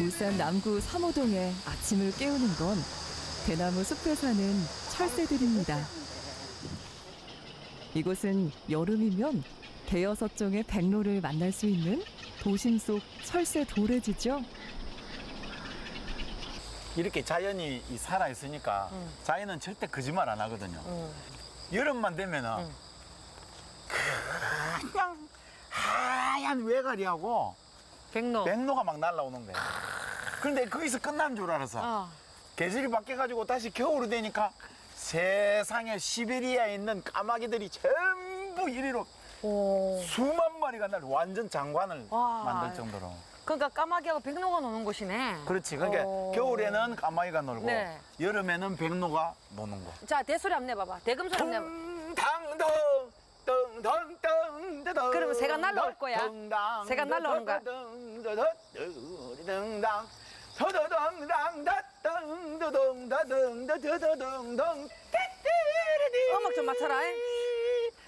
울산 남구 3호동에 아침을 깨우는 건 대나무 숲에 사는 철새들입니다. 이곳은 여름이면 대여섯 종의 백로를 만날 수 있는 도심 속 철새 도래지죠. 이렇게 자연이 이 살아 있으니까 응. 자연은 절대 거짓말 안 하거든요. 응. 여름만 되면은 응. 그냥 하얀 외가리하고 백로. 백로가 막 날라오는 거예요. 그런데 거기서 끝난 줄 알아서 어. 계절이 바뀌어가지고 다시 겨울이 되니까 세상에 시베리아에 있는 까마귀들이 전부 이리로 오. 수만 마리가 날 완전 장관을 와. 만들 정도로. 그러니까 까마귀하고 백로가 노는 곳이네. 그렇지. 그러니까 오. 겨울에는 까마귀가 놀고 네. 여름에는 백로가 노는 곳. 자, 대소리 한번 내봐봐. 대금 소리 한번 내봐. 퉁당덩 덩 덩덩덩덩 그러면 새가 날라올 거야. 새가 날라오는 거야. 음악 좀 맞춰라. 잉.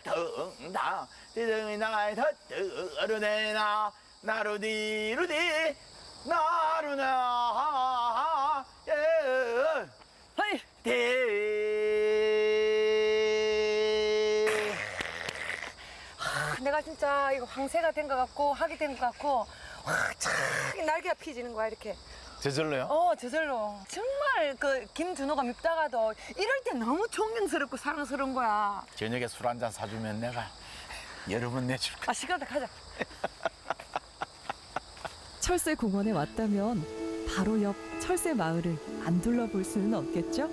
덩당 디덩이 나이 더더르네나 나루디 루디 나루나 예 허이. 대 아, 내가 진짜 이거 황새가 된 것 같고 학이 된 것 같고 확착 날개가 피지는 거야 이렇게. 저절로요? 어 저절로 정말 그 김준호가 밉다가도 이럴 때 너무 존경스럽고 사랑스러운 거야. 저녁에 술 한 잔 사주면 내가 여름은 내줄까? 아 시끄럽다 가자. 철새 공원에 왔다면 바로 옆 철새 마을을 안 둘러볼 수는 없겠죠?